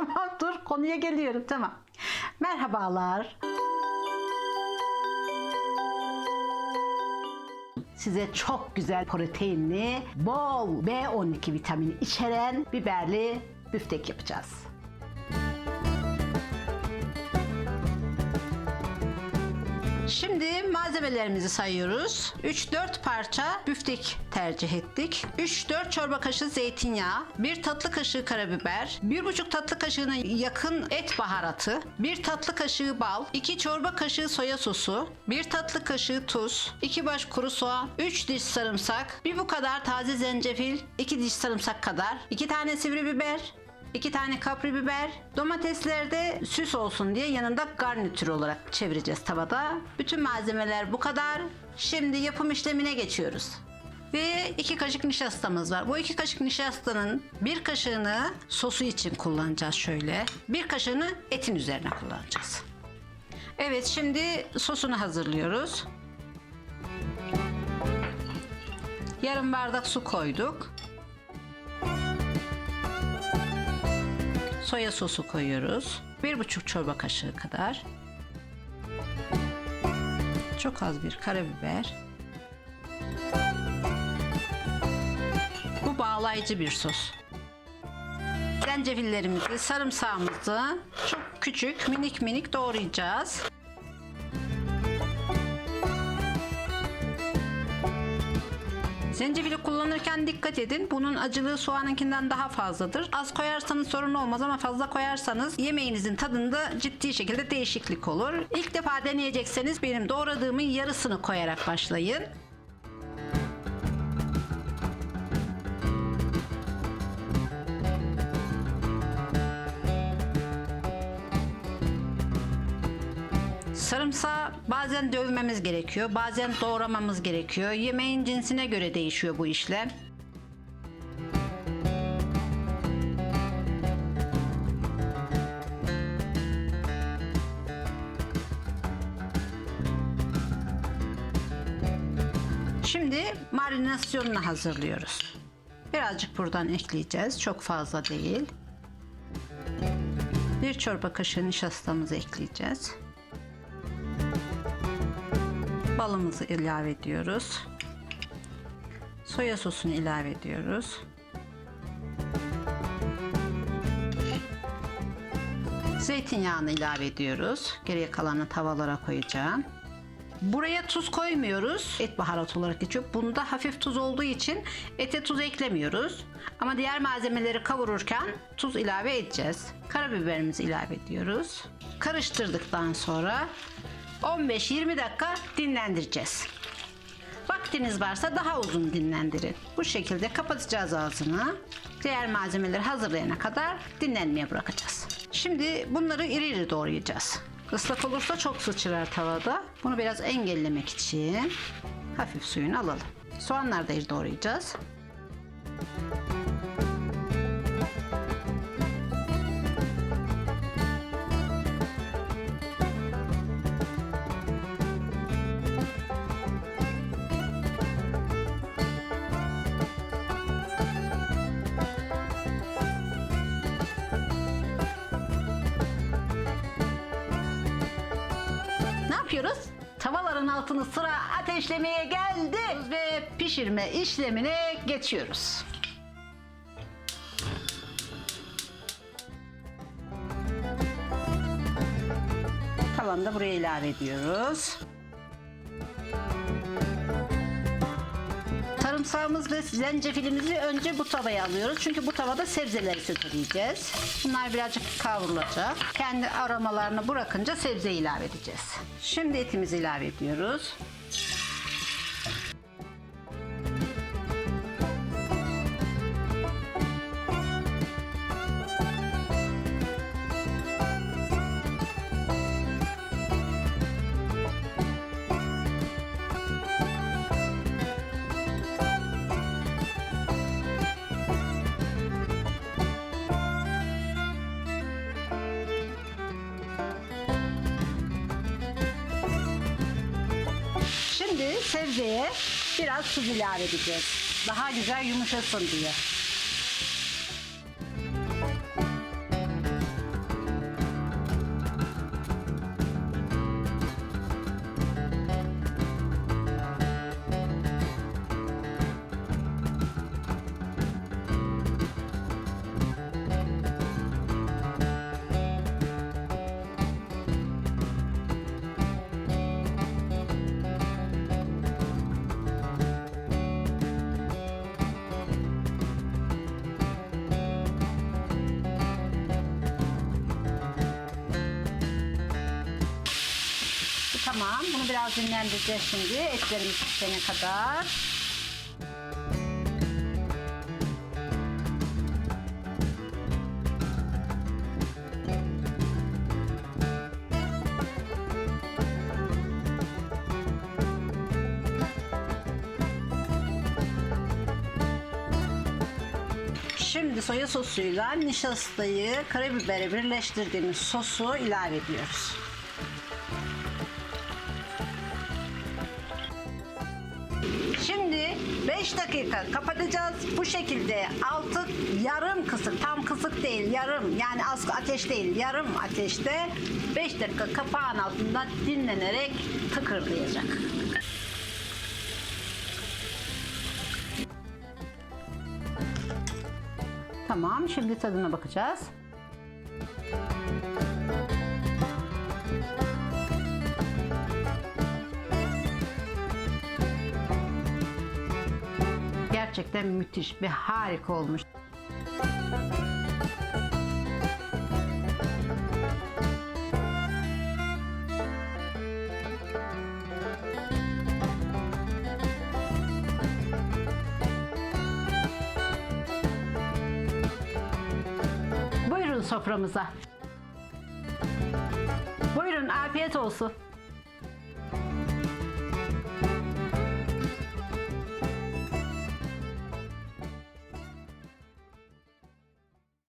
tamam dur konuya geliyorum tamam. Merhabalar. Size çok güzel proteinli, bol B12 vitamini içeren biberli büftek yapacağız. Şimdi malzemelerimizi sayıyoruz. 3-4 parça büftek tercih ettik. 3-4 çorba kaşığı zeytinyağı, 1 tatlı kaşığı karabiber, 1,5 tatlı kaşığına yakın et baharatı, 1 tatlı kaşığı bal, 2 çorba kaşığı soya sosu, 1 tatlı kaşığı tuz, 2 baş kuru soğan, 3 diş sarımsak, 1 bu kadar taze zencefil, 2 diş sarımsak kadar, 2 tane sivri biber, 2 tane kapri biber. Domatesler de süs olsun diye yanında garnitür olarak çevireceğiz tavada. Bütün malzemeler bu kadar. Şimdi yapım işlemine geçiyoruz. Ve 2 kaşık nişastamız var. Bu 2 kaşık nişastanın bir kaşığını sosu için kullanacağız şöyle. Bir kaşığını etin üzerine kullanacağız. Evet şimdi sosunu hazırlıyoruz. Yarım bardak su koyduk. Soya sosu koyuyoruz. Bir buçuk çorba kaşığı kadar. Çok az bir karabiber. Bu bağlayıcı bir sos. Zencefillerimizi, sarımsağımızı çok küçük, minik minik doğrayacağız. Zencefili kullanırken dikkat edin. Bunun acılığı soğanınkinden daha fazladır. Az koyarsanız sorun olmaz ama fazla koyarsanız yemeğinizin tadında ciddi şekilde değişiklik olur. İlk defa deneyecekseniz benim doğradığımın yarısını koyarak başlayın. Sarımsağı bazen dövmemiz gerekiyor, bazen doğramamız gerekiyor. Yemeğin cinsine göre değişiyor bu işlem. Şimdi marinasyonunu hazırlıyoruz. Birazcık buradan ekleyeceğiz. Çok fazla değil. Bir çorba kaşığı nişastamızı ekleyeceğiz. Balımızı ilave ediyoruz. Soya sosunu ilave ediyoruz. Zeytinyağını ilave ediyoruz. Geriye kalanı tavalara koyacağım. Buraya tuz koymuyoruz. Et baharat olarak geçiyor. Bunda hafif tuz olduğu için ete tuz eklemiyoruz. Ama diğer malzemeleri kavururken tuz ilave edeceğiz. Karabiberimizi ilave ediyoruz. Karıştırdıktan sonra 15-20 dakika dinlendireceğiz. Vaktiniz varsa daha uzun dinlendirin. Bu şekilde kapatacağız ağzını. Diğer malzemeleri hazırlayana kadar dinlenmeye bırakacağız. Şimdi bunları iri iri doğrayacağız. Islak olursa çok sıçrar tavada. Bunu biraz engellemek için hafif suyunu alalım. Soğanları da iri doğrayacağız. Yapıyoruz? Tavaların altını sıra ateşlemeye geldi ve pişirme işlemine geçiyoruz. Tavanı da buraya ilave ediyoruz. Sarımsağımız ve zencefilimizi önce bu tavaya alıyoruz. Çünkü bu tavada sebzeleri süzüleyeceğiz. Bunlar birazcık kavrulacak. Kendi aromalarını bırakınca sebze ilave edeceğiz. Şimdi etimizi ilave ediyoruz. Sebzeye biraz tuz ilave edeceğiz. Daha güzel yumuşasın diye. Tamam bunu biraz dinlendireceğiz şimdi etlerimiz pişene kadar. Şimdi soya sosuyla nişastayı, karabiberi birleştirdiğimiz sosu ilave ediyoruz. 5 dakika kapatacağız. Bu şekilde altı yarım kısık, tam kısık değil, yarım yani az ateş değil, yarım ateşte 5 dakika kapağın altında dinlenerek tıkırlayacak. Tamam, şimdi tadına bakacağız. Gerçekten müthiş bir harika olmuş. Buyurun soframıza. Buyurun afiyet olsun.